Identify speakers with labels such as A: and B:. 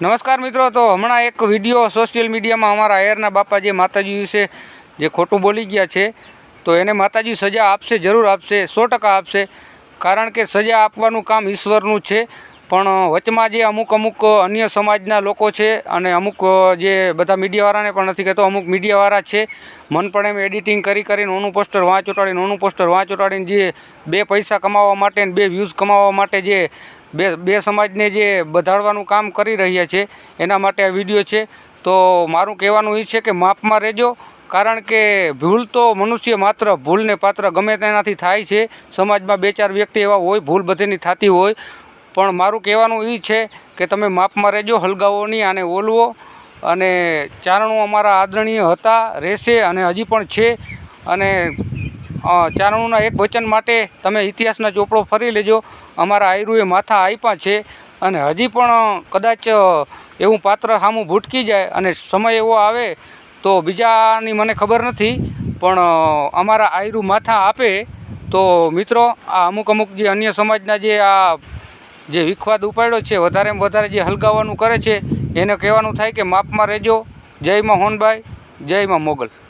A: નમસ્કાર મિત્રો, તો હમણાં એક વીડિયો સોશિયલ મીડિયામાં અમારા એરના બાપા જે માતાજી વિશે જે ખોટું બોલી ગયા છે, તો એને માતાજી સજા આપશે, જરૂર આપશે, સો આપશે. કારણ કે સજા આપવાનું કામ ઈશ્વરનું છે. પણ વચમાં જે અમુક અમુક અન્ય સમાજના લોકો છે અને અમુક જે બધા મીડિયાવાળાને પણ નથી કહેતો, અમુક મીડિયાવાળા છે, મન પણ એમ એડિટિંગ કરી કરીને, ઓનું પોસ્ટર વાંચ ચોંટાડીને ઓનું પોસ્ટર વાંચ ઉટાડીને જે બે પૈસા કમાવા માટે ને બે વ્યૂઝ કમાવા માટે જે બે બે સમાજને જે બધાડવાનું કામ કરી રહ્યા છે, એના માટે આ વીડિયો છે. તો મારું કહેવાનું એ છે કે માપમાં રહેજો, કારણ કે ભૂલ તો મનુષ્ય માત્ર ભૂલને પાત્ર ગમે તેનાથી થાય છે. સમાજમાં બે ચાર વ્યક્તિ એવા હોય, ભૂલ બધીની થતી હોય પણ મારું કહેવાનું એ છે કે તમે માપમાં રહેજો, હલગાવો નહીં, આને ઓલવો. અને ચારણો અમારા આદરણીય હતા, રહેશે અને હજી પણ છે. અને ચારણોના એક વચન માટે તમે ઇતિહાસના ચોપડો ફરી લેજો. અમારા આયરુએ માથા આપ્યા છે અને હજી પણ કદાચ એવું પાત્ર સામું ભૂટકી જાય અને સમય એવો આવે તો બીજાની મને ખબર નથી. પણ અમારા આયરુ માથા આપે તો મિત્રો, આ અમુક અમુક જે અન્ય સમાજના જે આ જે વિખવાદ ઉપાડ્યો છે, વધારેમાં વધારે જે હલગાવવાનું કરે છે, એને કહેવાનું થાય કે માપમાં રહેજો. જય માં હોનભાઈ જય માં મોગલ.